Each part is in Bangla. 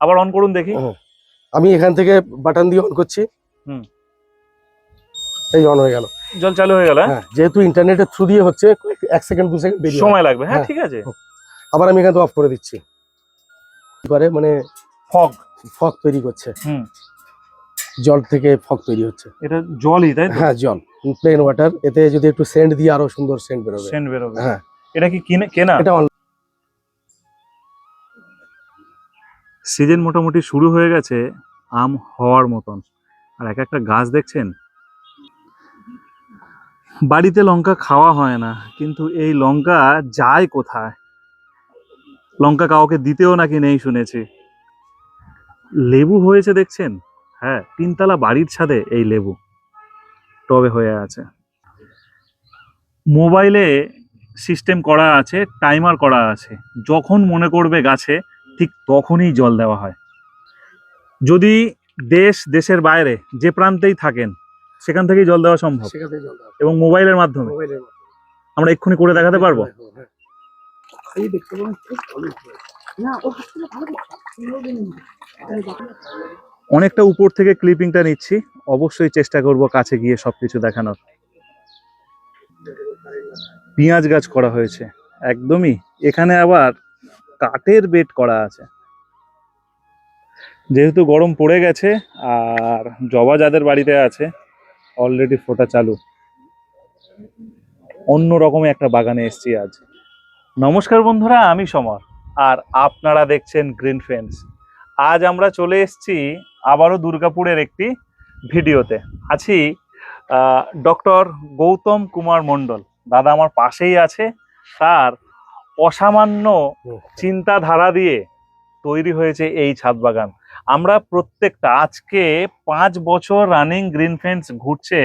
আবার অন করুন দেখি। আমি এখান থেকে বাটন দিয়ে অন করছি। হুম। এই অন হয়ে গেল। জল চালু হয়ে গেল হ্যাঁ? হ্যাঁ যেহেতু ইন্টারনেটের থ্রু দিয়ে হচ্ছে এক সেকেন্ড দু সেকেন্ড বেরিয়ে সময় লাগবে। হ্যাঁ হ্যাঁ। ঠিক আছে। আবার আমি এখান থেকে অফ করে দিচ্ছি। করে? মানে ফগ। ফগ তৈরি করছে। হুম। জল থেকে ফগ তৈরি হচ্ছে। এটা জলই তাই হ্যাঁ জল। প্লেন ওয়াটার এতে যদি একটু সেন্ট দিয়ে আরও সুন্দর সেন্ট বেরোবে। সেন্ট বেরোবে। হ্যাঁ। এটা কি কিনে কেনা? এটা সিজন মোটামুটি শুরু হয়ে গেছে আম হওয়ার মতন। আর এক একটা গাছ দেখছেন? বাড়িতে লঙ্কা খাওয়া হয় না, কিন্তু এই লঙ্কা যায় কোথায়? লঙ্কা কাউকে দিতেও নাকি নেই শুনেছি। লেবু হয়েছে দেখছেন? হ্যাঁ তিনতলা বাড়ির ছাদে এই লেবু টবে হয়ে আছে। মোবাইলে সিস্টেম করা আছে, টাইমার করা আছে। যখন মনে করবে গাছে ঠিক তখনই জল দেওয়া হয়। যদি দেশ দেশের বাইরে যে প্রান্তেই থাকেন সেখান থেকেই জল দেওয়া সম্ভব। এবং মোবাইলের মাধ্যমে। আমরা এক্ষুনি করে দেখাতে পারব? হ্যাঁ। অনেকটা উপর থেকে ক্লিপিংটা নিচ্ছি। অবশ্যই চেষ্টা করব কাছে গিয়ে সবকিছু দেখানোর। পেঁয়াজ গাছ করা হয়েছে। একদমই। এখানে আবার কাঠের বেড করা আছে। যেহেতু গরম পড়ে গেছে, আর জবা যাদের বাড়িতে আছে অলরেডি ফোটা চালু। অন্য রকমের একটা বাগানে এসেছি আজ। নমস্কার বন্ধুরা, আমি সমর, আর আপনারা দেখছেন গ্রিন ফেন্স আজ আমরা চলে এসেছি আবারও দুর্গাপুরের একটি ভিডিওতে। আছি ডক্টর গৌতম কুমার মণ্ডল। দাদা আমার পাশেই আছে তার অসামান্য চিন্তাধারা দিয়ে তৈরি হয়েছে এই ছাদ বাগান। আমরা প্রত্যেকটা আজকে পাঁচ বছর রানিং গ্রিন ফেন্স ঘুরছে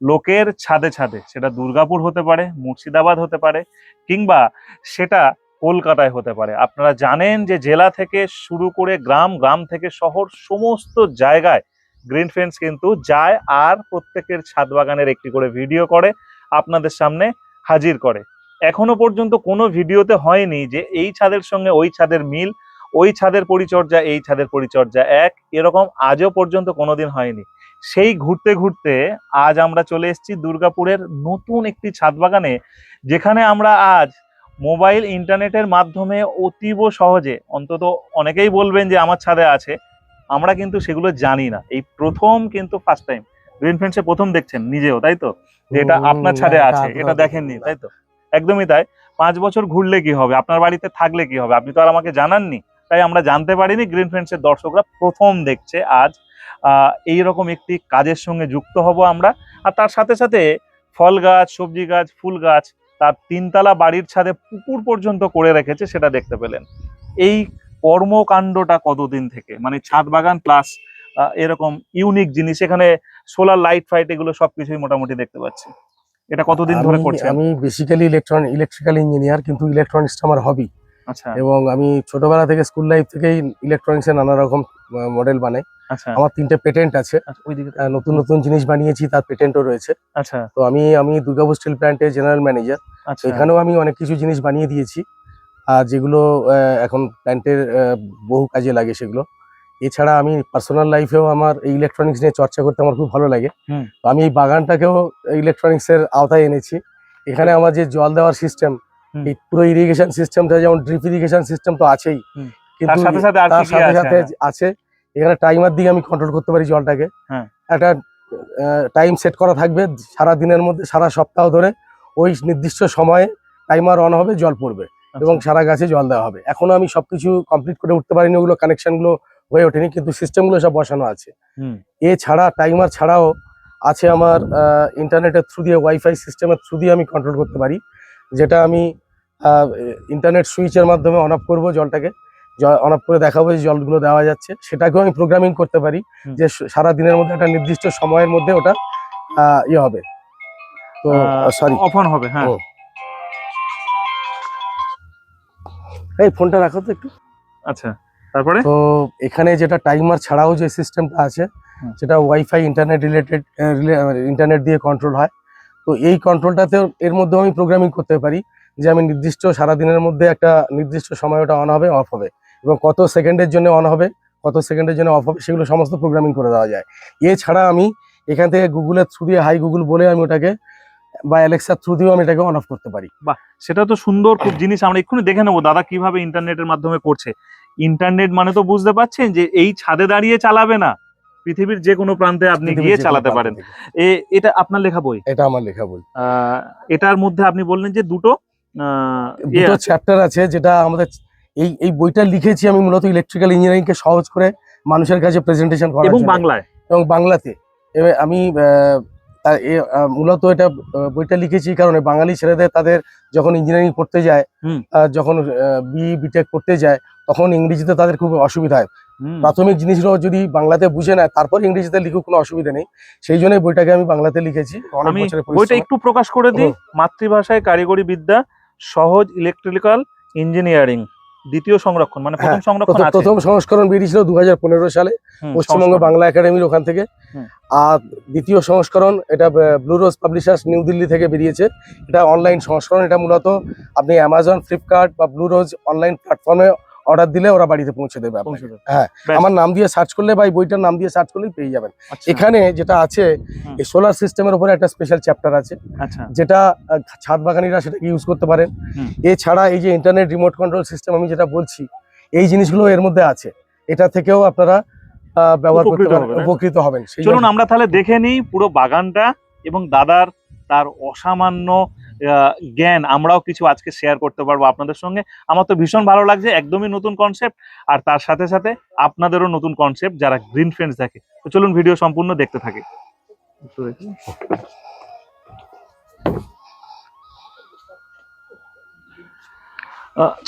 লোকের ছাদে ছাদে। সেটা দুর্গাপুর হতে পারে মুর্শিদাবাদ হতে পারে কিংবা সেটা কলকাতায় হতে পারে। আপনারা জানেন যে জেলা থেকে শুরু করে গ্রাম গ্রাম থেকে শহর সমস্ত জায়গায় গ্রিন ফেন্স কিন্তু যায় আর প্রত্যেকের ছাদ বাগানের একটি করে ভিডিও করে আপনাদের সামনে হাজির করে। এখনও পর্যন্ত কোনো ভিডিওতে হয়নি যে এই ছাদের সঙ্গে ওই ছাদের মিল ওই ছাদের পরিচর্যা এই ছাদের পরিচর্যা এক। এরকম আজও পর্যন্ত কোনোদিন হয়নি। সেই ঘুরতে ঘুরতে আজ আমরা চলে এসেছি দুর্গাপুরের নতুন একটি ছাদ বাগানে যেখানে আমরা আজ মোবাইল ইন্টারনেটের মাধ্যমে অতীব সহজে অন্তত অনেকেই বলবেন যে আমার ছাদে আছে আমরা কিন্তু সেগুলো জানি না। এই প্রথম কিন্তু ফার্স্ট টাইম গ্রিন ফ্রেন্ডসে প্রথম দেখছেন নিজেও তাই তো? যে এটা আপনার ছাদে আছে এটা দেখেননি তাই তো? একদমই তাই। পাঁচ বছর ঘুরলে কি হবে? আপনার বাড়িতে থাকলে কি হবে? আপনি তো আর আমাকে জানাননি। তাই আমরা জানতে পারিনি। গ্রিন ফ্রেন্ডসের দর্শকরা প্রথম দেখছে আজ। আহ, এইরকম একটি কাজের সঙ্গে যুক্ত হব আমরা। আর তার সাথে সাথে ফল গাছ সবজি গাছ ফুল গাছ তার তিনতলা বাড়ির ছাদে পুকুর পর্যন্ত করে রেখেছে সেটা দেখতে পেলেন। এই কর্মকাণ্ডটা কতদিন থেকে? মানে ছাদ বাগান প্লাস এরকম ইউনিক জিনিস। এখানে সোলার লাইট ফাইট এগুলো সবকিছুই মোটামুটি দেখতে পাচ্ছি। এটা কতদিন ধরে করছেন? আমি বেসিক্যালি ইলেকট্রন ইলেকট্রিক্যাল ইঞ্জিনিয়ার কিন্তু ইলেকট্রনিক্সটা আমার হবি আচ্ছা। এবং আমি ছোটবেলা থেকে স্কুল লাইফ থেকেই ইলেকট্রনিক্সের নানা রকম মডেল বানাই। আচ্ছা। আমার তিনটে পেটেন্ট আছে। আচ্ছা, ওইদিকে নতুন নতুন জিনিস বানিয়েছি তার পেটেন্টও রয়েছে। আচ্ছা। তো আমি আমি দুর্গাপুর স্টিল প্ল্যান্টের জেনারেল ম্যানেজার এখানেও আমি অনেক কিছু জিনিস বানিয়ে দিয়েছি। আর যেগুলো এখন প্ল্যান্টের বহু কাজে লাগে সেগুলো। এছাড়া আমি পার্সোনাল লাইফেও আমার এই ইলেকট্রনিক্স নিয়ে চর্চা করতে আমার খুব ভালো লাগে। তো আমি এই বাগানটাকেও ইলেকট্রনিক্স এর আওতায় এনেছি। এখানে আমার যে জল দেওয়ার সিস্টেম এই পুরো ইরিগেশন সিস্টেমটা যেমন ড্রিপ ইরিগেশন সিস্টেম তো আছেই। কিন্তু তার সাথে সাথে আছে এখানে টাইমার দিকে আমি কন্ট্রোল করতে পারি জলটাকে। হ্যাঁ। একটা টাইম সেট করা থাকবে সারা দিনের মধ্যে সারা সপ্তাহ ধরে। ওই নির্দিষ্ট সময়ে টাইমার অন হবে জল পড়বে। আচ্ছা, এবং সারা গাছে জল দেওয়া হবে। এখনও আমি সবকিছু কমপ্লিট করে উঠতে পারিনি ওগুলো কানেকশনগুলো হয়ে ওঠেনি কিন্তু সিস্টেমগুলো সব বসানো আছে। এছাড়া টাইমার ছাড়াও আছে আমার ইন্টারনেটের থ্রু দিয়ে ওয়াইফাই সিস্টেমের থ্রু দিয়ে আমি কন্ট্রোল করতে পারি। যেটা আমি ইন্টারনেট সুইচের মাধ্যমে অন অফ করব জলটাকে। অন অফ করে দেখাবো যে জলগুলো দেওয়া যাচ্ছে। সেটাকেও আমি প্রোগ্রামিং করতে পারি যে সারা দিনের মধ্যে একটা নির্দিষ্ট সময়ের মধ্যে ওটা ইয়ে হবে। তো সরি অফ অন হবে হ্যাঁ। এই ফোনটা রাখো তো একটু। আচ্ছা। তারপরে? তো এখানে যেটা টাইমার ছাড়াও যে সিস্টেমটা আছে। সেটা ওয়াইফাই ইন্টারনেট রিলেটেড ইন্টারনেট দিয়ে কন্ট্রোল হয়। তো এই কন্ট্রোলটাতেও এর মধ্যেও আমি প্রোগ্রামিং করতে পারি যে আমি নির্দিষ্ট সারা দিনের মধ্যে একটা নির্দিষ্ট সময় ওটা অন হবে অফ হবে। এবং কত সেকেন্ডের জন্য অন হবে কত সেকেন্ডের জন্য অফ হবে সেগুলো সমস্ত প্রোগ্রামিং করে দেওয়া যায়। এছাড়া আমি এখান থেকে গুগলের থ্রু দিয়ে হাই গুগল বলে আমি ওটাকে বা অ্যালেক্সার থ্রু দিয়েও আমি এটাকে অন অফ করতে পারি। সেটা তো সুন্দর খুব জিনিস আমরা এক্ষুনি দেখে নেব দাদা কীভাবে ইন্টারনেটের মাধ্যমে করছে। ইন্টারনেট মানে তো বুঝতে পারছেন যে এই ছাদে দাঁড়িয়ে চালাবে না। পৃথিবীর যে কোনো প্রান্তে আপনি গিয়ে চালাতে পারেন। এটা আপনার লেখা বই? এটা আমার লেখা বই। এটার মধ্যে আপনি বললেন যে দুটো আহ, ইয়ে দুটো চ্যাপ্টার আছে যেটা আমাদের এই এই বইটা লিখেছি আমি মূলত ইলেকট্রিক্যাল ইঞ্জিনিয়ারিং কে সহজ করে মানুষের কাছে প্রেজেন্টেশন করা এবং বাংলায়। এবং বাংলাতে। আমি মূলত এটা বইটা লিখেছি কারণে। বাঙালি ছেলেদের তাদের যখন ইঞ্জিনিয়ারিং পড়তে যায় যখন বি বিটেক পড়তে যায় তখন ইংরেজিতে তাদের খুব অসুবিধা হয়। প্রাথমিক জিনিসগুলো যদি বাংলাতে বুঝে নেয় তারপর ইংরেজিতে লিখুক কোনো অসুবিধা নেই। সেই জন্য বইটাকে আমি বাংলাতে লিখেছি। আমি বইটা একটু প্রকাশ করে দিই। মাতৃভাষায় কারিগরি বিদ্যা সহজ ইলেকট্রিক্যাল ইঞ্জিনিয়ারিং দ্বিতীয় সংরক্ষণ মানে প্রথম সংরক্ষণ আছে। প্রথম সংস্করণ বেরিয়েছিল দু হাজার পনেরো সালে পশ্চিমবঙ্গ বাংলা একাডেমির ওখান থেকে। আর দ্বিতীয় সংস্করণ এটা blue rose publishers new Delhi থেকে বেরিয়েছে। এটা অনলাইন সংস্করণ এটা মূলত আপনি অ্যামাজন ফ্লিপকার্ট বা ব্লু রোজ অনলাইন প্ল্যাটফর্মে অর্ডার দিলে ওরা বাড়িতে পৌঁছে দেবে। হ্যাঁ আমার নাম দিয়ে সার্চ করলে বা এই বইটার নাম দিয়ে সার্চ করলেই পেয়ে যাবেন। আচ্ছা, এখানে যেটা আছে এই সোলার সিস্টেমের উপরে একটা স্পেশাল চ্যাপ্টার আছে। আচ্ছা। যেটা ছাদ বাগানিরা সেটাকে ইউজ করতে পারেন এছাড়া এই যে ইন্টারনেট রিমোট কন্ট্রোল সিস্টেম আমি যেটা বলছি এই জিনিসগুলো এর মধ্যে আছে। এটা থেকেও আপনারা ব্যবহার করতে উপকৃত পারেন হবেন, হ্যাঁ? উপকৃত হবেন। চলুন আমরা তাহলে দেখে নিই পুরো বাগানটা এবং দাদার তার অসামান্য জ্ঞান আমরাও কিছু আজকে শেয়ার করতে পারব আপনাদের সঙ্গে। আমার তো ভীষণ ভালো লাগছে একদমই নতুন কনসেপ্ট আর তার সাথে সাথে আপনাদেরও নতুন কনসেপ্ট যারা গ্রিন ফ্রেন্ডস দেখে তো চলুন ভিডিও সম্পূর্ণ দেখতে থাকি।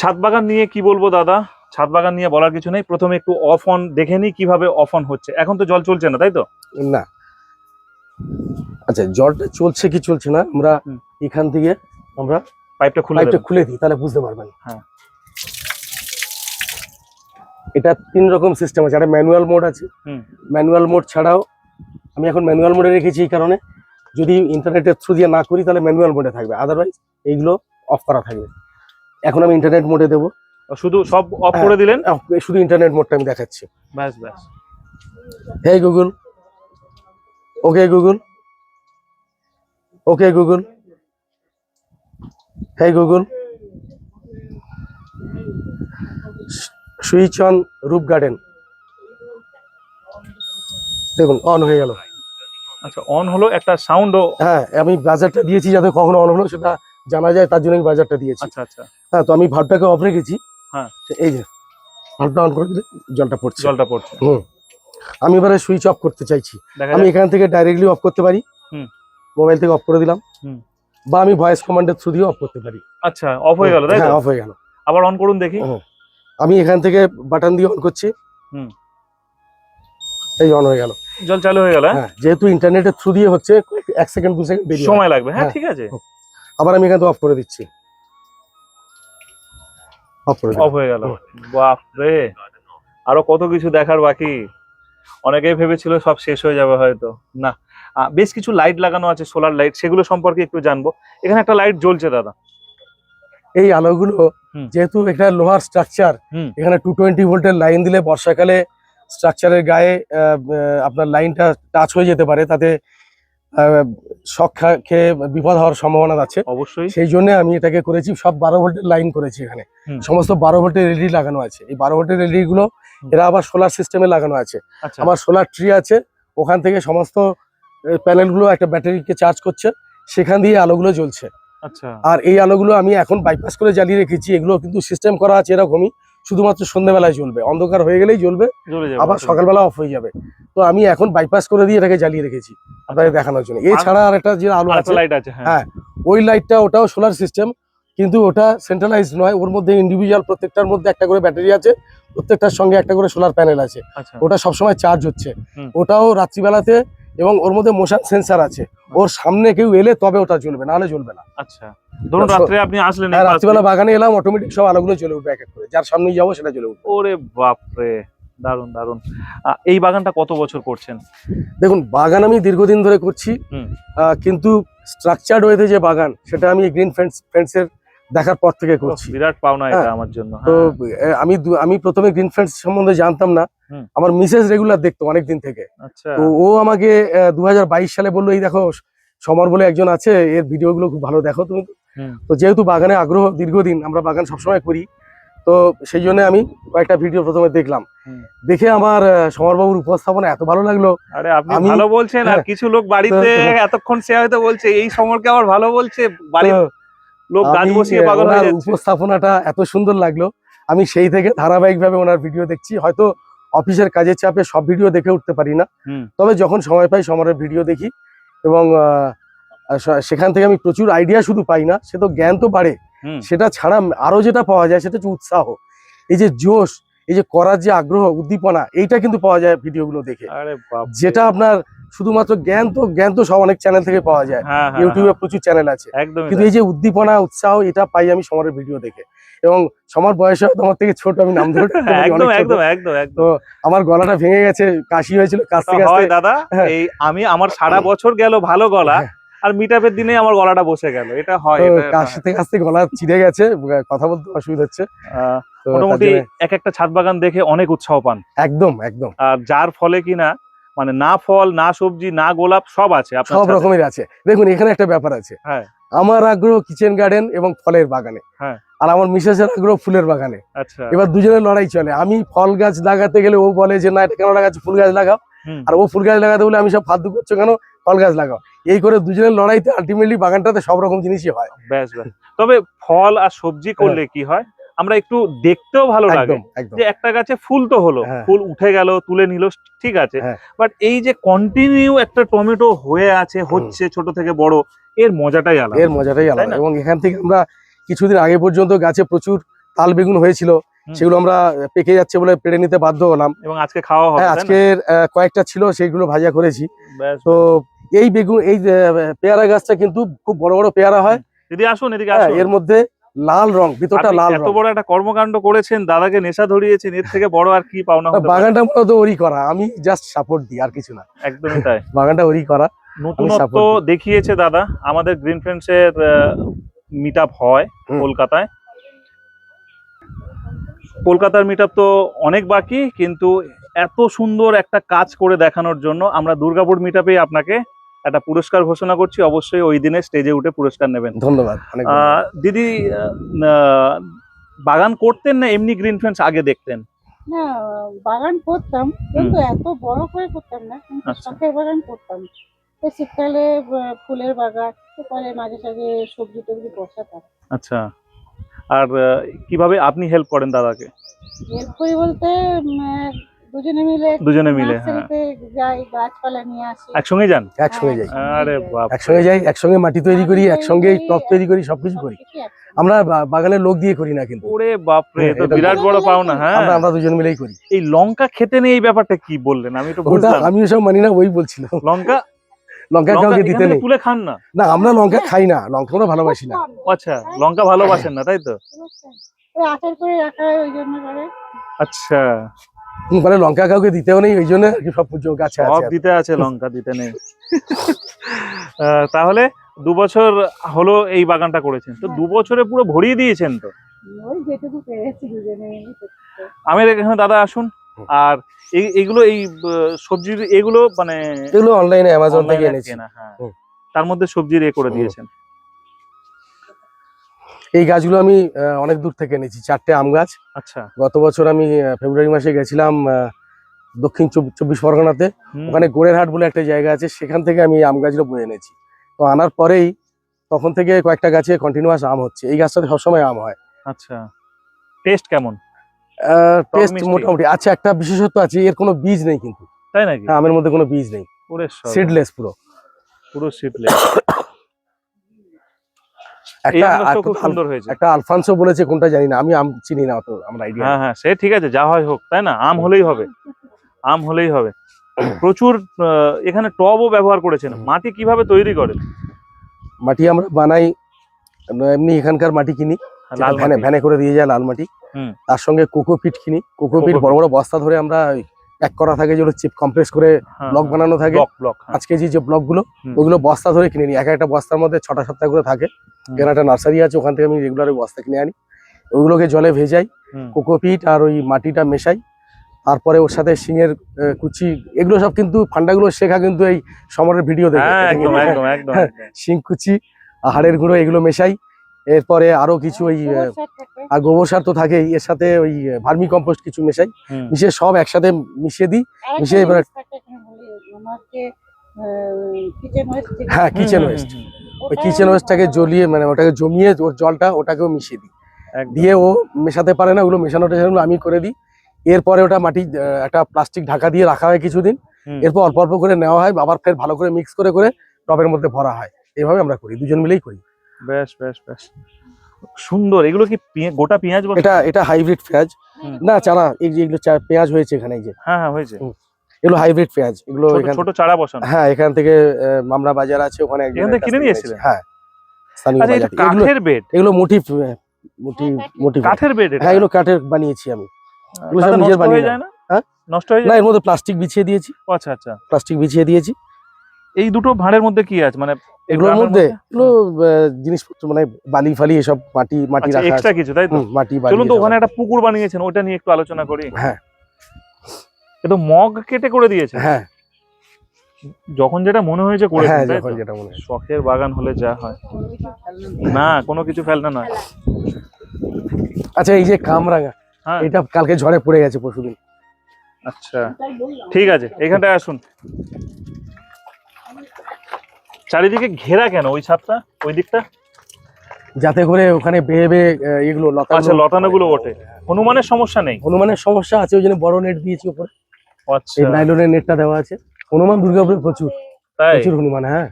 ছাদ বাগান নিয়ে কি বলব দাদা? ছাদ বাগান নিয়ে বলার কিছু নেই। প্রথমে একটু অফ অন দেখে নিই কীভাবে অফ অন হচ্ছে। এখন তো জল চলছে না তাই তো? না। আচ্ছা জলটা চলছে কি চলছে না আমরা। এখান থেকে আমরা পাইপটা খুলে পাইপটা খুলে দিই তাহলে বুঝতে পারবেন। হ্যাঁ। এটা তিন রকম সিস্টেম আছে একটা ম্যানুয়াল মোড আছে। হুম। ম্যানুয়াল মোড ছাড়াও আমি এখন ম্যানুয়াল মোডে রেখেছি এই কারণে। যদি ইন্টারনেটের থ্রু দিয়ে না করি তাহলে ম্যানুয়াল মোডে থাকবে। আদারওয়াইজ এইগুলো অফ করা থাকবে। এখন আমি ইন্টারনেট মোডে দেবো। শুধু সব অফ হ্যাঁ। করে দিলেন আহ, শুধু ইন্টারনেট মোডটা আমি দেখাচ্ছি। ব্যাস ব্যাস। Hey Google okay Google okay Google hey Google. Switch on roof garden. দেখুন অন হয়ে গেল। আচ্ছা অন হলো একটা সাউন্ডও হ্যাঁ আমি বাজারটা দিয়েছি যাতে কখনো অন হলো সেটা জানা যায় তার জন্য আমি বাজারটা দিয়েছি। আচ্ছা আচ্ছা। হ্যাঁ তো আমি ভাবটাকে অফ রেখেছি। হ্যাঁ। এই যে ভাবটা অন করে দিলে জলটা পড়ছে। জলটা পড়ছে। হুম। আমি এবারে সুইচ অফ করতে চাইছি। আমি এখান থেকে ডাইরেক্টলি অফ করতে পারি। হুম। মোবাইল থেকে অফ করে দিলাম। হুম। বা আমি ভয়েস কমান্ডের থ্রু দিয়ে অফ করতে পারি। আচ্ছা অফ হয়ে গেল তাই তো? হ্যাঁ অফ হয়ে গেল। আবার অন করুন দেখি। আমি এখান থেকে বাটন দিয়ে অন করছি। হুম। এই অন হয়ে গেল। জল চালু হয়ে গেল হ্যাঁ? হ্যাঁ যেহেতু ইন্টারনেটের থ্রু দিয়ে হচ্ছে এক সেকেন্ড দু সেকেন্ড বেরিয়ে সময় লাগবে হ্যাঁ হ্যাঁ। ঠিক আছে। আবার আমি এখান থেকে অফ করে দিচ্ছি। অফ করে অফ হয়ে গেল। বাপ রে আরও কত কিছু দেখার বাকি। অনেকেই ভেবেছিল সব শেষ হয়ে যাবে হয়তো। না বেশ কিছু লাইট লাগানো আছে সোলার লাইট সেগুলো সম্পর্কে একটু জানব। এখানে একটা লাইট জ্বলছে দাদা। এই আলোগুলো যেহেতু একটা লোহার স্ট্রাকচার এখানে টু টোয়েন্টি ভোল্টের লাইন দিলে বর্ষাকালে স্ট্রাকচারের গায়ে আপনার লাইনটা টাচ হয়ে যেতে পারে তাতে শখ খেয়ে বিপদ হওয়ার সম্ভাবনা আছে। অবশ্যই। সেই জন্য আমি এটাকে করেছি সব বারো ভোল্টের লাইন করেছি এখানে। সমস্ত বারো ভোল্টের এলইডি লাগানো আছে। এই বারো ভোল্টের এলইডি গুলো এরা আবার সোলার সিস্টেমে লাগানো আছে। আচ্ছা। আমার সোলার ট্রি আছে ওখান থেকে সমস্ত প্যানেলগুলো একটা ব্যাটারিকে চার্জ করছে সেখান দিয়ে আলোগুলো জ্বলছে। আচ্ছা। আর এই আলোগুলো আমি এখন বাইপাস করে জ্বালিয়ে রেখেছি এগুলো কিন্তু সিস্টেম করা আছে এরকমই শুধুমাত্র সন্ধ্যেবেলায় জ্বলবে। অন্ধকার হয়ে গেলেই জ্বলবে আবার সকালবেলা অফ হয়ে যাবে। তো আমি এখন বাইপাস করে দিয়ে এটাকে জ্বালিয়ে রেখেছি আপনাদের দেখানোর জন্য। এছাড়া আর একটা যে আলো আছে লাইট আছে হ্যাঁ। হ্যাঁ ওই লাইটটা ওটাও সোলার সিস্টেম কিন্তু ওটা সেন্ট্রালাইজ নয় ওর মধ্যে ইন্ডিভিজুয়াল প্রত্যেকটার মধ্যে একটা করে ব্যাটারি আছে প্রত্যেকটার সঙ্গে একটা করে সোলার প্যানেল আছে। আচ্ছা। ওটা সবসময় চার্জ হচ্ছে। ওটাও রাত্রিবেলাতে এবং ওর মধ্যে মোশন সেন্সার আছে। ওর সামনে কেউ এলে তবে ওটা জ্বলবে নাহলে চলবে না। আচ্ছা। ধরুন না, রাত্রে আপনি আসলেন পাশ রাত্রিবেলা বাগানে এলাম অটোমেটিক সব আলোগুলো জ্বলে উঠবে এক এক করে। যার সামনেই যাব সেটা জ্বলে উঠবে। ওরে বাপ রে দারুণ দারুণ এই বাগানটা কত বছর করছেন? দেখুন বাগান আমি দীর্ঘদিন ধরে করছি। কিন্তু স্ট্রাকচার্ড ওয়েতে যে বাগান সেটা আমি গ্রিন ফ্রেন্ডস ফ্রেন্ডসের দেখার পর থেকে করছি। বিরাট পাওনা এটা হ্যাঁ। আমার জন্য তো হ্যাঁ, আমি আমি প্রথমে গ্রিন ফ্রেন্ডস সম্বন্ধে জানতাম না। আমার মিসেস রেগুলার দেখতো অনেকদিন থেকে। আচ্ছা। তো ও আমাকে দুই হাজার বাইশ সালে বলল এই দেখো সমর বলে একজন আছে এর ভিডিওগুলো খুব ভালো দেখো তুমি। তো যেহেতু বাগানে আগ্রহ দীর্ঘদিন আমরা বাগান সবসময় করি তো সেই জন্য আমি কয়েকটা ভিডিও প্রথমে দেখলাম। দেখে আমার সমরবাবুর উপস্থাপনা এত ভালো লাগল। আরে আপনি ভালো বলছেন আর হ্যাঁ। কিছু লোক বাড়িতে এতক্ষণ সে হয়তো বলছে এই সমরকে আবার ভালো বলছে বাড়ির তো লোক গাছ বসিয়ে পাগল হয়ে যাচ্ছে। উপস্থাপনাটা এত সুন্দর লাগল। আমি সেই থেকে ধারাবাহিকভাবে ওনার ভিডিও দেখছি। হয়তো অফিসের কাজের চাপে সব ভিডিও দেখে উঠতে পারি না। তবে যখন সময় পাই সমরের ভিডিও দেখি এবং সেখান থেকে আমি প্রচুর আইডিয়া শুধু পাই না সে তো জ্ঞান তো বাড়ে। সেটা ছাড়া আরও যেটা পাওয়া যায় সেটা হচ্ছে উৎসাহ। এই যে জোশ এই যে করার যে আগ্রহ উদ্দীপনা এইটা কিন্তু পাওয়া যায় ভিডিওগুলো দেখে। যেটা আপনার শুধুমাত্র জ্ঞান তো জ্ঞান তো সব অনেক চ্যানেল থেকে পাওয়া যায়। হ্যাঁ হ্যাঁ, ইউটিউবে প্রচুর চ্যানেল আছে। হ্যাঁ, কিন্তু এই যে উদ্দীপনা উৎসাহ এটা পাই আমি সমরের ভিডিও দেখে। এবং সমর বয়সে হয়তো আমার থেকে ছোট আমি নাম ধরে একদম একদম একদম একদম। তো আমার গলাটা ভেঙে গেছে কাশি হয়েছিল কাশতে হয় কাশতে দাদা হ্যাঁ। এই আমি আমার সারা বছর গেল ভালো গলা হ্যাঁ। আর মিটআপের দিনে আমার গলাটা বসে গেল। এটা হয় হয়। কাশতে কাশতে গলা চিড়ে গেছে কথা বলতে অসুবিধা হচ্ছে। মোটামুটি এক একটা ছাদ বাগান দেখে অনেক উৎসাহ পান। একদম একদম। আর যার ফলে কিনা মানে না ফল না সবজি না গোলাপ সব আছে সব রকমের আছে। দেখুন এখানে একটা ব্যাপার আছে। হ্যাঁ। আমার আগ্রহ কিচেন গার্ডেন এবং ফলের বাগানে। হ্যাঁ। আর আমার মিসেসের আগ্রহ ফুলের বাগানে। আচ্ছা। এবার দুজনের লড়াই চলে। আমি ফল গাছ লাগাতে গেলে ও বলে যে না এটা কেন লাগাচ্ছ? ফুল গাছ লাগাও। আর ও ফুল গাছ লাগাতে বলে আমি সব ফালতু করছ কেন? ফল গাছ লাগাও। এই করে দুজনের লড়াইতে আলটিমেটলি বাগানটাতে সব রকম জিনিসই হয়। ব্যাস ব্যাস। তবে ফল আর সবজি করলে কি হয়? আমরা একটু দেখতেও ভালো লাগে যে একটা গাছে ফুল তো হলো হ্যাঁ। ফুল উঠে গেল তুলে নিল ঠিক আছে। হ্যাঁ। বাট এই যে কন্টিনিউ একটা টমেটো হয়ে আছে হচ্ছে ছোট থেকে বড় এর মজাটাই আলাদা। এর মজাটাই আলাদা। এবং এখান থেকে আমরা কিছুদিন আগে পর্যন্ত গাছে প্রচুর তাল বেগুন হয়েছিল সেগুলো আমরা পেকে যাচ্ছে বলে পেড়ে নিতে বাধ্য হলাম। এবং আজকে খাওয়া হবে হ্যাঁ আজকের কয়েকটা ছিল সেইগুলো ভাজা করেছি। তো এই বেগুন এই পেয়ারা গাছটা কিন্তু খুব বড় বড় পেয়ারা হয়। দিদি আসুন এদিকে হ্যাঁ, এর মধ্যে লাল রং ভিতরটা লাল এত বড় একটা কর্মকাণ্ড করেছেন দাদাকে নেশা ধরিয়েছেন এর থেকে বড় আর কি পাওনা বাগানটা মূলত ওরই করা আমি জাস্ট সাপোর্ট দিই আর কিছু না। একদমই তাই। বাগানটা ওরই করা নতুনত্ব দেখিয়েছে দাদা আমাদের গ্রিন ফ্রেন্ডস এর মিট হয় কলকাতায়। কলকাতার মিট তো অনেক বাকি কিন্তু এত সুন্দর একটা কাজ করে দেখানোর জন্য আমরা দুর্গাপুর মিট আপনাকে একটা পুরস্কার ঘোষণা করছি অবশ্যই ওই দিনে স্টেজে উঠে পুরস্কার নেবেন। ধন্যবাদ অনেক দিদি বাগান করতেন না এমনি গ্রিন ফ্রেন্ডস আগে দেখতেন? না বাগান করতাম কিন্তু এত বড় করে করতাম না আচ্ছা। শখের বাগান করতাম। তো শীতকালে ফুলের বাগান তারপরে মাঝে সাঝে সবজি টবজি বসাতাম। আচ্ছা। আর কীভাবে আপনি হেল্প করেন দাদাকে? হেল্প করি বলতে আহ, দুজনে মিলে দুজনে মিলে হ্যাঁ। যাই গাছপালা নিয়ে আসি। একসঙ্গে যান? একসঙ্গে যাই। হ্যাঁ, আরে বাপ একসঙ্গে যাই একসঙ্গে মাটি তৈরি করি একসঙ্গে তৈরি টপ তৈরি করি সবকিছু করি। আমরা বাগানের লোক দিয়ে করি না কিন্তু। ওরে তো বিরাট বড় পাওনা হ্যাঁ। আমরা আমরা দুজন মিলেই করি। এই লঙ্কা খেতে নেই এই ব্যাপারটা কি বললেন? আমি একটু বুঝলাম। আমি ওসব মানি না ওই বলছিল। লঙ্কা? লঙ্কা লঙ্কা কাউকে দিতে নেই। তুলে খান না। না আমরা লঙ্কা খাই না লঙ্কা আমরা ভালোবাসি না। আচ্ছা লঙ্কা ভালোবাসেন না তাই তো? ওই আচার করে রাখা হয় ওই জন্য করে। আচ্ছা। মানে লঙ্কা কাউকে দিতেও নেই ওই জন্য আর কি সব পুজো গাছে সব। দিতে আছে লঙ্কা দিতে নেই। আহ, তাহলে দু বছর হলো এই বাগানটা করেছেন। তো দু বছরে পুরো ভরিয়ে দিয়েছেন তো। আমি এখানে দাদা আসুন। আর এই এইগুলো এই সবজির এগুলো মানে এগুলো অনলাইনে অ্যামাজন থেকে এনেছি। হ্যাঁ। তার মধ্যে সবজির এ করে দিয়েছেন। এই গাছগুলো আমি অনেক দূর থেকে এনেছি চারটে আম গাছ। আচ্ছা। গত বছর আমি ফেব্রুয়ারি মাসে গেছিলাম দক্ষিণ চব্বিশ পরগনাতে। ওখানে গোড়েরহাট বলে একটা জায়গা আছে সেখান থেকে আমি আম গাছগুলো বয়ে এনেছি। তো আনার পরেই তখন থেকে কয়েকটা গাছে কন্টিনিউয়াস আম হচ্ছে। এই গাছটাতে সবসময় আম হয়। আচ্ছা। টেস্ট কেমন? টেস্ট মোটামুটি। আচ্ছা একটা বিশেষত্ব আছে এর কোনো বীজ নেই কিন্তু। তাই নাকি? হ্যাঁ, আমের মধ্যে কোনো বীজ নেই। সর্বনাশ, সিডলেস পুরো। পুরো সিডলেস একটা খুব সুন্দর হয়েছে। একটা আলফানসো বলেছে কোনটা জানি না। আমি আম চিনি না অত আমার আইডিয়া হ্যাঁ হ্যাঁ সে ঠিক আছে যা হয় হোক তাই না? আম হলেই হবে। আম হলেই হবে। প্রচুর এখানে টবও ব্যবহার করেছেন। মাটি কীভাবে তৈরি করেন? মাটি আমরা বানাই এমনি এখানকার মাটি কিনি। লাল ভ্যানে ভ্যানে করে দিয়ে যায় লাল মাটি। তার সঙ্গে কোকোপিট কিনি। কোকোপিট। বড় বড় বস্তা ধরে আমরা প্যাক করা থাকে যেগুলো চিপ কম্প্রেস করে ব্লক বানানো থাকে। ব্লক ব্লক পাঁচ কেজি যে ব্লকগুলো গুলো ওগুলো বস্তা ধরে কিনে নিই। এক একটা বস্তার মধ্যে ছটা সাতটা করে থাকে। হুম। একটা নার্সারি আছে ওখান থেকে আমি রেগুলার বস্তা কিনে আনি। ওগুলোকে জলে ভেজাই কোকোপিট আর ওই মাটিটা মেশাই। তারপরে ওর সাথে শিঙের আহ, কুচি এগুলো সব কিন্তু ফান্ডাগুলো শেখা কিন্তু এই সমরের ভিডিও দেখে। হ্যাঁ হ্যাঁ। শিং কুচি হাড়ের গুঁড়ো এগুলো মেশাই। এরপরে আরও কিছু ওই। আর গোবর সার তো থাকেই। এর সাথে ওই ভার্মি কম্পোস্ট কিছু মেশাই। মিশিয়ে সব একসাথে মিশিয়ে দিই। মিশিয়ে এবার- হ্যাঁ কিচেন ওয়েস্ট ওই কিচেন ওয়েস্টটাকে জ্বলিয়ে মানে ওটাকে জমিয়ে ওর জলটা ওটাকেও মিশিয়ে দিই। দিয়ে ও মেশাতে পারে না ওগুলো মেশানো টেশানো আমি করে দিই। এরপরে ওটা মাটি একটা প্লাস্টিক ঢাকা দিয়ে রাখা হয় কিছুদিন। এরপর অল্প অল্প করে নেওয়া হয় আবার ফের ভালো করে মিক্স করে করে টবের মধ্যে ভরা হয়। এইভাবে আমরা করি দুজন মিলেই করি। বেশ বেশ বেশ। সুন্দর। এগুলো কি গোটা পেঁয়াজ এটা এটা হাইব্রিড পেঁয়াজ। না যে এগুলো পেঁয়াজ হয়েছে এখানে যে। হ্যাঁ হ্যাঁ হয়েছে। এগুলো হাইব্রিড পেঁয়াজ। এগুলো ছোট চারা বসানো। হ্যাঁ এখান থেকে মামরা বাজার আছে ওখানে কাছ কিনে নিয়ে এসেছিলেন? হ্যাঁ স্থানীয় আচ্ছা। এগুলো কাঠের বেড এগুলো মোটিভ মোটিভ মোটিভ কাঠের বেড হ্যাঁ এগুলো কাঠের বানিয়েছি আমি। এগুলো সব নিজের বানিয়ে হয়ে না? হ্যাঁ? নষ্ট হয়ে না এর মধ্যে প্লাস্টিক বিছিয়ে দিয়েছি। আচ্ছা আচ্ছা। প্লাস্টিক বিছিয়ে দিয়েছি। এই দুটো ভাঁড়ের মধ্যে কি আছে? মানে এগুলোর মধ্যে এগুলো জিনিসপত্র মানে বালি ফালি এসব মাটি মাটি আচ্ছা রাখা এক্সট্রা কিছু তাই তো? মাটি বালি চলুন তো ওখানে একটা পুকুর বানিয়েছেন ওটা নিয়ে একটু আলোচনা করি। হ্যাঁ। এ মগ কেটে করে দিয়েছে হ্যাঁ। যখন যেটা মনে হয়েছে করে হ্যাঁ যখন যেটা মনে হয় শখের বাগান হলে যা হয়। না কোনো কিছু ফেলনা নয়। আচ্ছা এই যে কামরাঙা হ্যাঁ। এটা কালকে ঝড়ে পড়ে গেছে পরশুদিন। আচ্ছা ঠিক আছে এখানটায় আসুন। চারিদিকে ঘেরা কেন ওই ছাদটা? ওই দিকটা? যাতে করে ওখানে বেয়ে বেয়ে এগুলো লতা আচ্ছা লতানোগুলো ওঠে হনুমানের সমস্যা নেই? হনুমানের সমস্যা আছে ওই জন্য বড় নেট দিয়েছি উপরে আচ্ছা। নাইলনের নেটটা দেওয়া আছে। হনুমান দুর্গাপুরে প্রচুর। প্রচুর হনুমান হ্যাঁ।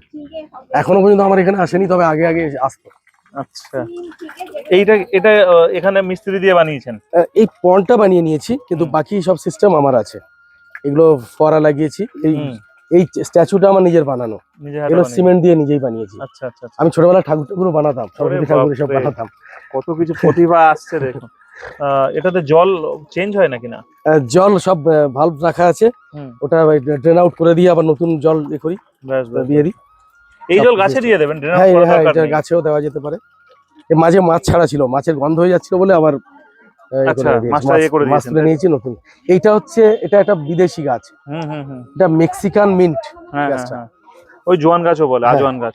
এখনও পর্যন্ত আমার এখানে আসেনি তবে আগে আগে আসতো। আচ্ছা। এইটা এটা এখানে মিস্ত্রি দিয়ে বানিয়েছেন? এই পন্ডটা বানিয়ে নিয়েছি কিন্তু বাকি সব সিস্টেম আমার আছে। এগুলো ফোয়ারা লাগিয়েছি। এই এই স্ট্যাচুটা আমার নিজের বানানো। এগুলো সিমেন্ট দিয়ে নিজেই বানিয়েছি। আচ্ছা আচ্ছা আচ্ছা। আমি ছোটবেলায় ঠাকুর ঠাকুর বানাতাম সরস্বতী ঠাকুর সব বানাতাম। কত কিছু প্রতিভা আসছে আহ, এটাতে জল চেঞ্জ হয় নাকি না? জল সব ভাল্ব রাখা আছে। ওটা ড্রেন আউট করে দিয়ে আবার নতুন জল এ করি। দিয়ে দিই। এই জল গাছে দিয়ে দেবেন হ্যাঁ করার হ্যাঁ দরকার গাছেও দেওয়া যেতে পারে। মাঝে মাছ ছাড়া ছিল মাছের গন্ধ হয়ে যাচ্ছিল বলে আবার মাছটা মাছ- করে মাছ দিয়েছেন, তুলে তাই তো? নিয়েছি নতুন। এইটা হচ্ছে এটা একটা বিদেশি গাছ। হুম হুম হুম। এটা মেক্সিকান মিন্ট হ্যাঁ হ্যাঁ, গাছটা। হ্যাঁ। ওই জোয়ান গাছও বলে। আজোয়ান গাছ।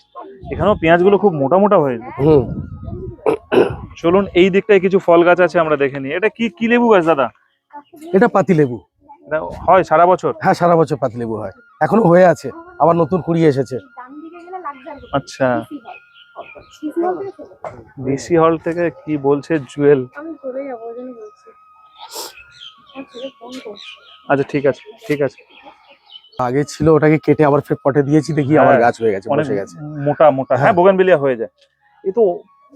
এখানেও পেঁয়াজগুলো খুব মোটা মোটা হয়েছে চলুন এই দিকটায় কিছু ফল গাছ আছে আমরা দেখে নিই। এটা কি কি লেবু গাছ দাদা? এটা পাতিলেবু এটা হয় সারা বছর? হ্যাঁ সারা বছর পাতিলেবু হয়। এখনও হয়ে আছে আবার নতুন কুড়ি এসেছে। আচ্ছা। ডিসি হল থেকে কি বলছে জুয়েল? আচ্ছা ঠিক আছে ঠিক আছে। আগে ছিল ওটাকে কেটে আবার ফের পটে দিয়েছি দেখি আবার হ্যাঁ, গাছ হয়ে গেছে বসে গেছে। মোটা মোটা। হ্যাঁ হ্যাঁ। বোগানবিলিয়া হয়ে যায়। এ তো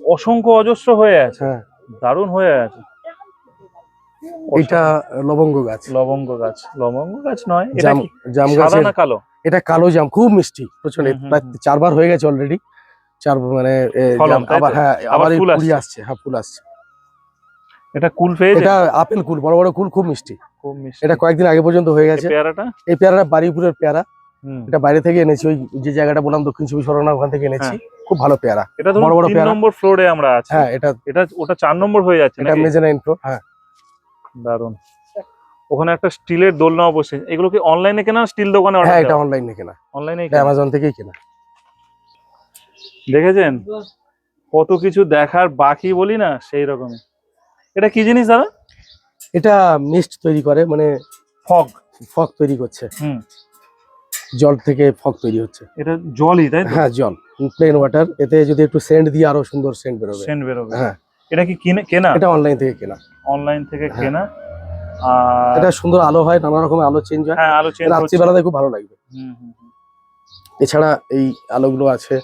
অসংখ্য অজস্র হয়ে আছে। হ্যাঁ। দারুণ হয়ে আছে। এটা লবঙ্গ গাছ। লবঙ্গ গাছ। লবঙ্গ গাছ নয় এটা জাম জাম না কালো? এটা কালো জাম খুব মিষ্টি প্রচণ্ড। প্রায় চারবার হয়ে গেছে অলরেডি চার মানে? আবার হ্যাঁ আবার কুড়ি আসছে। হ্যাঁ ফুল আসছে। এটা কুল পেয়েছে এটা আপেল কুল বড় বড় কুল খুব মিষ্টি। খুব মিষ্টি। এটা কয়েকদিন আগে পর্যন্ত হয়ে গেছে। পেয়ারাটা? এই পেয়ারাটা বাড়িপুরের পেয়ারা। এটা বাইরে থেকে এনেছি ওই যে জায়গাটা বললাম দক্ষিণ চব্বিশ পরগনা ওখান থেকে এনেছি। খুব ভালো পেয়ারা। এটা বড় বড় পেয়ারা। নম্বর ফ্লোরে আমরা আছি। হ্যাঁ এটা এটা ওটা চার নম্বর হয়ে যাচ্ছে এটা মেজানাইন হ্যাঁ। দারুণ ওখানে একটা স্টিলের দোলনাও বসে এগুলো কি অনলাইনে কেনা স্টিল দোকানে হ্যাঁ অর্ডার এটা অনলাইনে কেনা। অনলাইনে অ্যামাজন থেকেই কেনা। দেখেছেন? কত কিছু দেখার বাকি বলি না সেই রকমই। এটা কি জিনিস দাদা? এটা মিস্ট তৈরি করে মানে ফগ ফগ তৈরি করছে। হুম। জল থেকে ফগ তৈরি হচ্ছে। এটা জলই তাই হ্যাঁ জল। প্লেন ওয়াটার এতে যদি একটু সেন্ট দিয়ে আরও সুন্দর সেন্ট বেরোবে। সেন্ট বেরোবে। হ্যাঁ। এটা কি কিনে কেনা? এটা অনলাইন থেকে কেনা। অনলাইন থেকে হ্যাঁ। কেনা। আর এটা সুন্দর আলো হয় নানা রকমের আলো চেঞ্জ হয়। হ্যাঁ আলো চেঞ্জ হচ্ছে। রাত্রিবেলাতে খুব ভালো লাগবে। হুম, হুম, হুম। এছাড়া এই আলোগুলো আছে।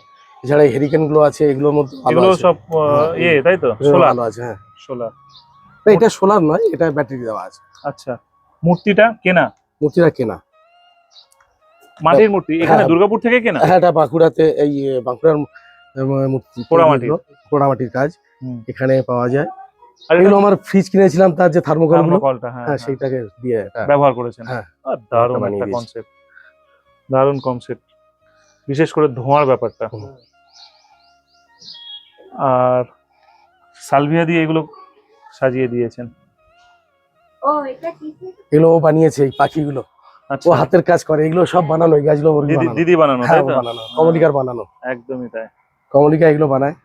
এছাড়া হেরিকেনগুলো আছে এগুলোর মধ্যে এগুলো সব হ্যাঁ, ইয়ে তাই তো? এগুলো সোলার আলো আছে হ্যাঁ। সোলার না, এটা সোলার নয় এটা ব্যাটারি দেওয়া আছে। আচ্ছা। মূর্তিটা কেনা? মূর্তিটা কেনা। মাটির মূর্তি? এখানে হ্যাঁ। দুর্গাপুর থেকে কেনা? হ্যাঁ এটা বাঁকুড়াতে এই বাঁকুড়ার মূর্তি পোড়ামাটির। পোড়ামাটির কাজ। হুম। এখানে পাওয়া যায়। আর এগুলো আমার ফ্রিজ কিনেছিলাম তার যে থার্মোকলগুলো। কলটা হ্যাঁ হ্যাঁ সেইটাকে দিয়ে ব্যবহার করেছেন। হ্যাঁ। দারুণ বানিয়ে একটা কনসেপ্ট দারুণ কনসেপ্ট বিশেষ করে ধোঁয়ার ব্যাপারটা। আর সালভিয়া দিয়ে এগুলো সাজিয়ে দিয়েছেন। ও এটা কি এগুলো ও বানিয়েছে এই পাখিগুলো। ও আচ্ছা হাতের কাজ করে এগুলো সব বানানো এই গাছগুলো ওর দিদি দিদি বানানো হ্যাঁ তাই তো বানানো কমলিকার বানানো একদমই তাই। কমলিকা এগুলো বানায়।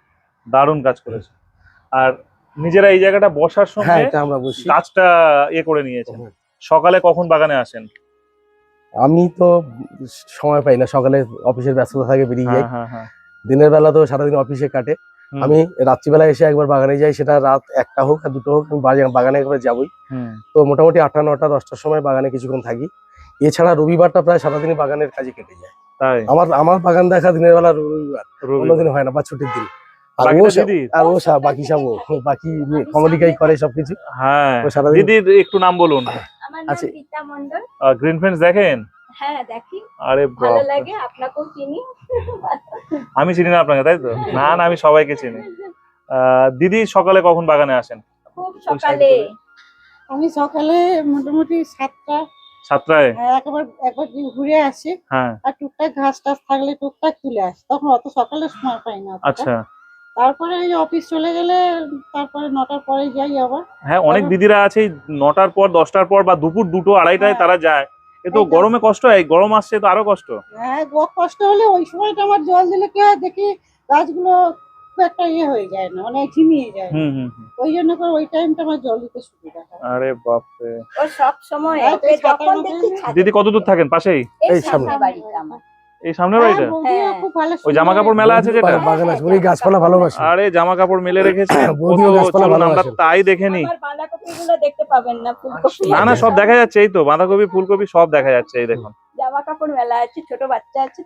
দারুণ কাজ করেছে। আর নিজেরা এই জায়গাটা বসার সময় হ্যাঁ এটা আমরা বসি। কাজটা ইয়ে করে নিয়েছেন। সকালে কখন বাগানে আসেন? আমি তো সময় পাই না সকালে অফিসের ব্যস্ততা থাকে বেরিয়ে যাই। হ্যাঁ হ্যাঁ হ্যাঁ। দিনের বেলা তো সারাদিন অফিসে কাটে। আমি রাত্রিবেলা এসে একবার বাগানে যাই সেটা রাত একটা হোক আর দুটো হোক আমি বাগানে একবার যাবই। তো মোটামুটি আটটা নটা দশটার সময় বাগানে কিছুক্ষণ থাকি। এছাড়া রবিবারটা প্রায় সারাদিনই বাগানের কাজে কেটে যায়। তাই? আমার আমার বাগান দেখা দিনের বেলা রবিবার। রবি অন্যদিন হয় না বা ছুটির দিন। আর ও বাকি সব বাকি করে সবকিছু। হ্যাঁ। দিদির একটু নাম বলুন। আচ্ছা। নাম রীতা মন্ডল গ্রিন ফ্রেন্ডস দেখেন? হ্যাঁ দেখি। আরে ভালো লাগে আপনাকেও চিনি। আমি চিনি না আপনাকে তাই তো? না না আমি সবাইকে চিনি। আহ, দিদি সকালে কখন বাগানে আসেন? খুব সকালে। আমি সকালে মোটামুটি সাতটা। সাতটায়? হ্যাঁ, একবার একবার গিয়ে ঘুরে আসি। হ্যাঁ। আর টুকটাক ঘাস টাস থাকলে টুকটাক তুলে আসি। তখন অত সকালে সময় পাই না আচ্ছা। তারপরে এই অফিস চলে গেলে তারপরে নটার পরে যাই আবার। হ্যাঁ অনেক দিদিরা আছে নটার পর দশটার পর বা দুপুর দুটো আড়াইটায় হ্যাঁ। তারা যায়। এ তো গরমে কষ্ট হয় গরম আসছে তো আরও কষ্ট। হ্যাঁ গো কষ্ট হলে ওই সময়টা আমার জল দিলে কি হয় দেখি গাছগুলো খুব একটা ইয়ে হয়ে যায় না মানে ঝিমিয়ে যায়। হুম হুম। ওই জন্য করে ওই টাইমটা আমার জল দিতে সুবিধা হয়। আরে বাপরে। ও সব সময় ছাদে দিদি কত দূর থাকেন? পাশেই? এই সামনে। বাড়িটা আমার। এই সামনের বাড়িটা? হ্যাঁ, হ্যাঁ। খুব ভালো ওই জামা কাপড় মেলা আছে যেটা? বাগান আছে উনি গাছপালা ভালোবাসে। আরে জামা কাপড় মেলে গাছপালা চলুন আমরা তাই দেখে নি আমার বাঁধাকপি গুলো দেখতে পাবেন না ফুলকপি। না না সব দেখা যাচ্ছে এই তো বাঁধাকপি ফুলকপি সব দেখা যাচ্ছে এই দেখুন। জামা কাপড় মেলা আছে ছোট বাচ্চা আছে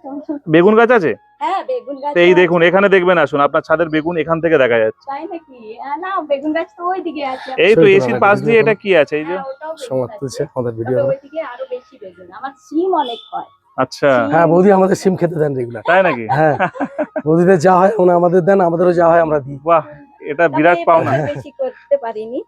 বেগুন গাছ আছে? হ্যাঁ বেগুন গাছ এই দেখুন এখানে দেখবেন আসুন আপনার ছাদের বেগুন এখান থেকে দেখা যাচ্ছে। তাই নাকি? না বেগুন গাছ তো ওইদিকে আছে। এই তো এসির পাশ দিয়ে এটা কি আছে এই যে? হ্যাঁ, সমাপ্ত হচ্ছে আমাদের ভিডিও। তবে ওইদিকে আরও বেশি বেগুন। আমার সিম অনেক হয়। আচ্ছা। হ্যাঁ বৌদি আমাদের সিম খেতে দেন রেগুলার তাই নাকি? হ্যাঁ। বৌদিদের যা হয় ওনা আমাদের দেন আমাদেরও যা হয় আমরা দিই। বাহ এটা বিরাট পাওনা। বেশি করতে পারিনি।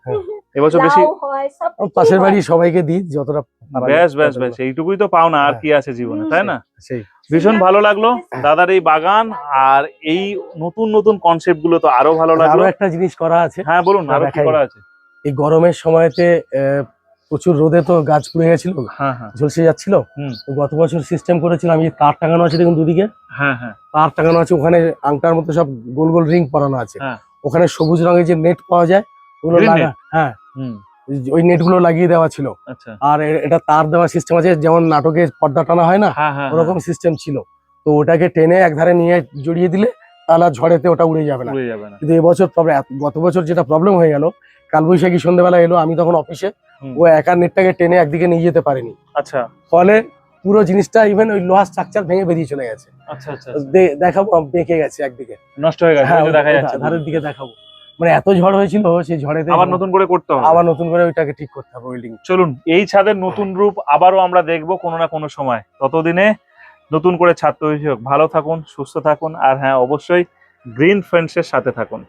এবছর বেশি হয় পাশের বাড়ি সবাইকে দিই যতটা ব্যাস ব্যাস ব্যাস এইটুকুই তো পাওনা আর হ্যাঁ। কি আছে জীবনে তাই না? সেই। ভীষণ ভালো লাগল দাদার এই বাগান আর এই নতুন নতুন কনসেপ্টগুলো তো আরও ভালো লাগল। আরও একটা জিনিস করা আছে। হ্যাঁ বলুন আরও কি করা আছে? এই গরমের সময়তে আহ, প্রচুর রোদে তো গাছ পুড়ে গেছিল হ্যাঁ হ্যাঁ। ঝলসে যাচ্ছিল। গত বছর সিস্টেম করেছিলাম যে তার টাঙানো আছে দেখুন দুদিকে? হ্যাঁ তার টাঙানো আছে ওখানে আংটার মতো সব গোল গোল রিং পরানো আছে। ওখানে সবুজ রঙের যে নেট পাওয়া যায় ওগুলো লাগা হ্যাঁ। ওই নেটগুলো লাগিয়ে দেওয়া ছিল। আচ্ছা। আর এটা তার দেওয়া সিস্টেম আছে যেমন নাটকে পর্দা টানা হয় না ওরকম সিস্টেম ছিল। তো ওটাকে টেনে একধারে নিয়ে জড়িয়ে দিলে তাহলে ঝড়েতে ওটা উড়ে যাবে না। কিন্তু এবছর গত বছর যেটা প্রবলেম হয়ে গেল কালবৈশাখী সন্ধ্যেবেলা এলো আমি তখন অফিসে। ও একা নেটটাকে টেনে একদিকে নিয়ে যেতে পারেনি। আচ্ছা। ফলে পুরো জিনিসটা ইভেন ওই লোহার স্ট্রাকচার ভেঙে বেরিয়ে চলে গেছে। আচ্ছা আচ্ছা দেখাবো বেঁকে গেছে একদিকে। নষ্ট হয়ে গেছে হ্যাঁ দেখা যাচ্ছে। ধারের দিকে দেখাবো। মানে এত ঝড় হয়েছিল সেই ঝড়েতে আবার নতুন করে করতে হবে। আবার নতুন করে ওইটাকে ঠিক করতে হবে ওয়েল্ডিং চলুন এই ছাদের নতুন রূপ আবারও আমরা দেখব কোনো না কোনো সময়। ততদিনে নতুন করে ছাদ তৈরি হোক ভালো থাকুন সুস্থ থাকুন আর হ্যাঁ অবশ্যই গ্রিন ফ্রেন্ডসের সাথে থাকুন।